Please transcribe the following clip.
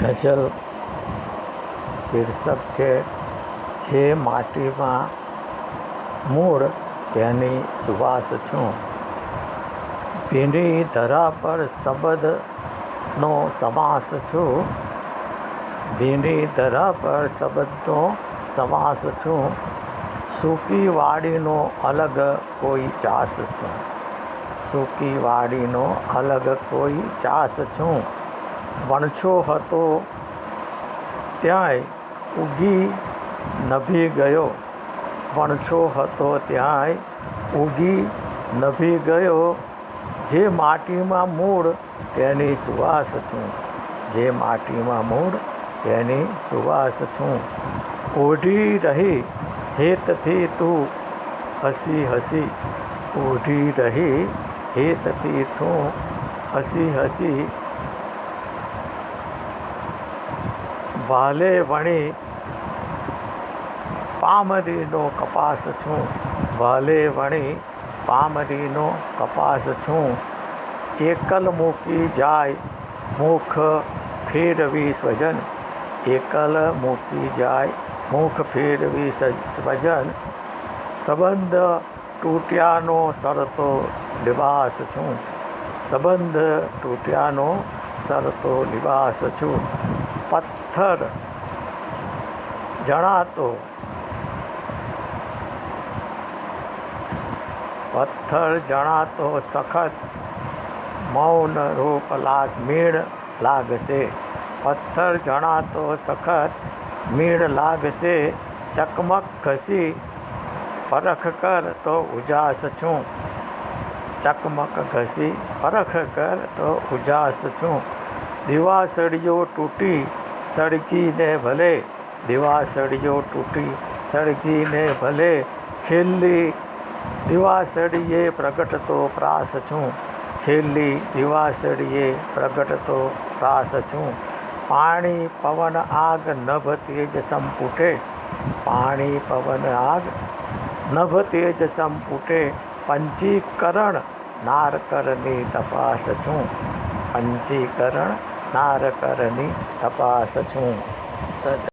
ગઝલ શીર્ષક છે, જે માટીમાં મૂળ તેની સુવાસ છું. ભીંડી ધરા પર શબ્દનો સમાસ છું. ભીંડી ધરા પર શબ્દનો સમાસ છું. સૂકી વાડીનો અલગ કોઈ ચાસ છું. સૂકી વાડીનો અલગ કોઈ ચાસ છું. વણછો હતો. ત્યાંય ઉગી નભી ગયો. વણછો હતો ત્યાંય ઉગી નભી ગયો. જે માટીમાં મૂળ તેની સુવાસ છું. જે માટીમાં મૂળ તેની સુવાસ છું. ઓઢી રહી હેતથી તું હસી હસી. ઓઢી રહી હેતથી તું હસી હસી. વાલે વણી. પામરીનો કપાસ છું. વાલે વણી પામરીનો કપાસ છું. એકલ મૂકી જાય, મુખ ફેરવી સ્વજન. એકલ મૂકી જાય, મુખ ફેરવી સ્વજન. સંબંધ તૂટ્યાનો સરતો લિબાસ છું. સંબંધ તૂટ્યાનો સરતો લિબાસ છું. પથ્થર જણાતો. પથ્થર જણાતો સખત મૌન રૂપ લાગ મીણ લાગશે. પથ્થર જણાતો સખત મીણ લાગશે. ચકમક ઘસી, પરખ કર તો ઉજાસ છું. ચકમક ઘસી, પરખ કર તો ઉજાસ છું. દિવાસળીઓ તૂટી સળગીને ભલે, દિવાસળીઓ તૂટી સળગીને ભલે, છેલ્લી દિવાસળીએ પ્રગટતો પ્રાસ છું, છેલ્લી દિવાસળીએ પ્રગટતો પ્રાસ છું. પાણી, પવન, આગ, નભ, તેજ સંપુટે, પાણી, પવન, આગ, નભ, તેજ સંપુટે, પંચીકરણ, નારકરની તપાસ છું. પંચીકરણ નારકરની તપાસ છું સદ